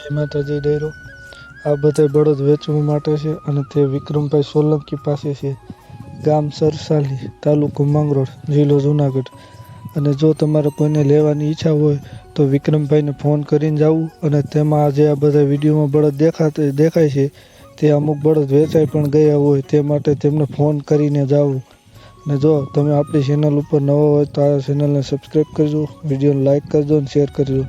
જય માતાજી ડેરો આ બધા બળદ વેચવા માટે છે અને તે વિક્રમભાઈ સોલંકી પાસે છે. ગામ સરસાલી, તાલુકો માંગરોળ, જિલ્લો જુનાગઢ. અને જો તમારે કોઈને લેવાની ઈચ્છા હોય તો વિક્રમભાઈને ફોન કરીને જવું અને તેમાં આજે આ બધા વિડીયોમાં બળદ દેખાતા, દેખાય છે. તે અમુક બળદ વેચાઈ પણ ગયા હોય તે માટે તેમને ફોન કરીને જવું અને જો તમે આપણી ચેનલ ઉપર નવા હોય તો આ ચેનલને સબસ્ક્રાઈબ કરજો, વિડીયોને લાઇક કરજો અને શેર કરજો.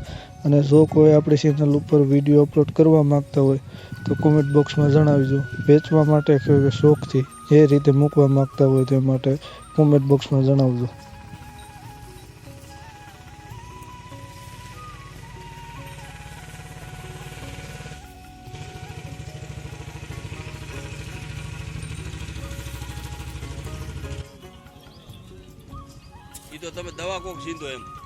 અને જો કોઈ આપણી ચેનલ ઉપર વીડિયો અપલોડ કરવા માંગતા હોય, તો કોમેન્ટ બોક્સમાં જણાવજો. વેચવા માટે કે શોખથી જે રીતે મૂકવા માંગતા હોય તે માટે કોમેન્ટ બોક્સમાં જણાવજો. તો તમે દવા કોક સીધો એમ.